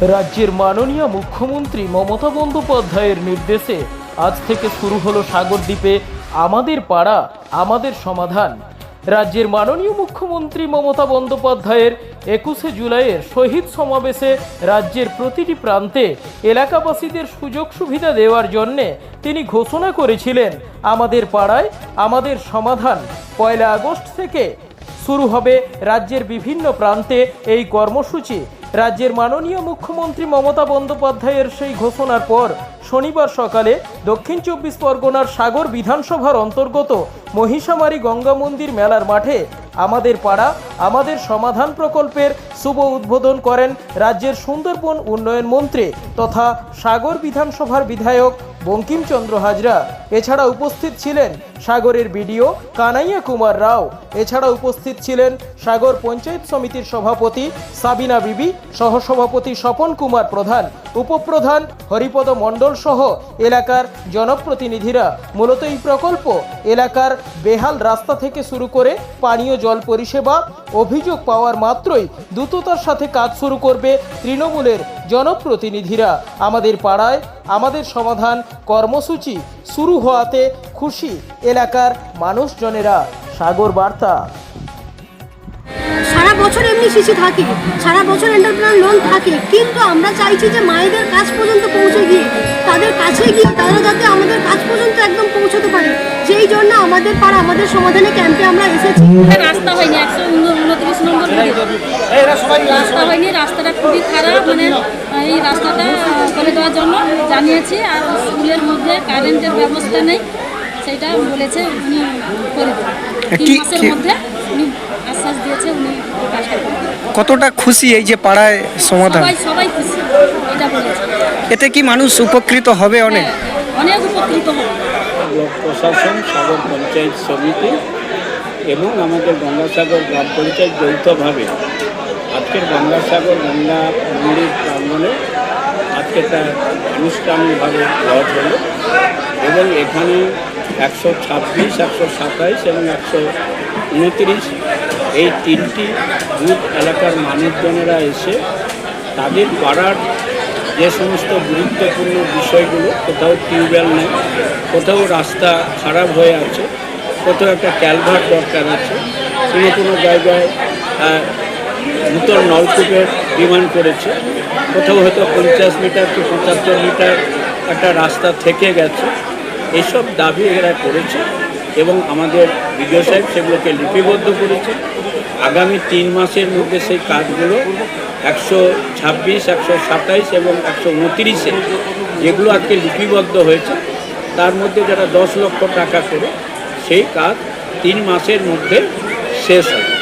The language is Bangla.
রাজ্যের মাননীয় মুখ্যমন্ত্রী মমতা বন্দ্যোপাধ্যায়ের নির্দেশে আজ থেকে শুরু হলো সাগরদ্বীপে আমাদের পাড়া, আমাদের সমাধান। রাজ্যের মাননীয় মুখ্যমন্ত্রী মমতা বন্দ্যোপাধ্যায়ের একুশে জুলাইয়ের শহীদ সমাবেশে রাজ্যের প্রতিটি প্রান্তে এলাকাবাসীদের সুযোগ সুবিধা দেওয়ার জন্যে তিনি ঘোষণা করেছিলেন, আমাদের পাড়ায় আমাদের সমাধান। পয়লা আগস্ট থেকে শুরু হবে রাজ্যের বিভিন্ন প্রান্তে এই কর্মসূচি। রাজ্যের মাননীয় মুখ্যমন্ত্রী মমতা বন্দ্যোপাধ্যায়ের সেই ঘোষণার পর শনিবার সকালে দক্ষিণ চব্বিশ পরগনার সাগর বিধানসভার অন্তর্গত মহিষামারী গঙ্গা মন্দির মেলার মাঠে আমাদের পাড়া, আমাদের সমাধান প্রকল্পের শুভ উদ্বোধন করেন রাজ্যের সুন্দরবন উন্নয়ন মন্ত্রী তথা সাগর বিধানসভার বিধায়ক বঙ্কিমচন্দ্র হাজরা। এছাড়া উপস্থিত ছিলেন সাগরের বিডিও কানাইয়া কুমার রাও। এছাড়া উপস্থিত ছিলেন সাগর পঞ্চায়েত সমিতির সভাপতি সাবিনা বিবি, সহসভাপতি স্বপন কুমার প্রধান, উপপ্রধান হরিপদ মণ্ডল সহ এলাকার জনপ্রতিনিধিরা। মূলত এই প্রকল্প এলাকার বেহাল রাস্তা থেকে শুরু করে পানীয় জল পরিষেবা অভিযোগ পাওয়ার মাত্রই দ্রুততার সাথে কাজ শুরু করবে তৃণমূলের জনপ্রতিনিধিরা। আমাদের পাড়ায় আমাদের সমাধান কর্মসূচি শুরু হওয়াতে খুশি এলাকার মানুষজনেরা। সাগর বার্তা। সারা বছর এমনি শিশু থাকে, সারা বছর এন্টারপ্রেনার লোন থাকে, কিন্তু আমরা চাইছি যে মায়েদের কাছ পর্যন্ত পৌঁছে গিয়ে, তাদের কাছে গিয়ে তারা যাতে আমাদের কাছ পর্যন্ত সেই জন্য আমাদের পাড়া আমাদের সমাধানে ক্যাম্পে আমরা এসেছি। রাস্তা হয়নি একশো উনত্রিশ নম্বর রাস্তা হয়নি রাস্তাটা খুবই খারাপ মানে এই রাস্তাটা করে দেওয়ার জন্য জানিয়েছি আর স্কুলের মধ্যে কারেন্টের ব্যবস্থা নেই সেটা বলেছে উনি করে দেবেন। তিন মাসের মধ্যে উনি আশ্বাস দিয়েছে উনি কতটা খুশি এই যে পাড়ায় সমাধান? সবাই খুশি এটা বলেছে। এতে কি মানুষ উপকৃত হবে অনেক? হ্যাঁ, অনেক উপকৃত হবে। প্রশাসন, সাগর পঞ্চায়েত সমিতি এবং আমাদের গঙ্গাসাগর গ্রাম পঞ্চায়েত যৌথভাবে। আজকের গঙ্গাসাগর, গঙ্গা মন্দির প্রাঙ্গণে আজকে তার আনুষ্ঠানিকভাবে লজ হলো এবং এখানে একশো ছাব্বিশ, একশো সাতাইশ এবং একশো উনত্রিশ এই তিনটি বুথ এলাকার মানুষজনেরা এসে তাদের পাড়ার যে সমস্ত গুরুত্বপূর্ণ বিষয়গুলো কোথাও টিউবওয়েল নেই, কোথাও রাস্তা খারাপ হয়ে আছে, কোথাও একটা ক্যালভার দরকার আছে, কোনো কোনো জায়গায় নূতন নলকূপের ডিমান্ড করেছে কোথাও হয়তো পঞ্চাশ মিটার কি পঁচাত্তর মিটার একটা রাস্তা থেকে গেছে। এইসব দাবি এরা করেছে এবং আমাদের বিডিও সাহেব সেগুলোকে লিপিবদ্ধ করেছে। আগামী তিন মাসের মধ্যে সেই কাজগুলো একশো ছাব্বিশ, একশো সাতাইশ এবং একশো উনত্রিশে যেগুলো আজকে লিপিবদ্ধ হয়েছে, তার মধ্যে যারা দশ লক্ষ টাকা করে, সেই কাজ তিন মাসের মধ্যে শেষ হবে।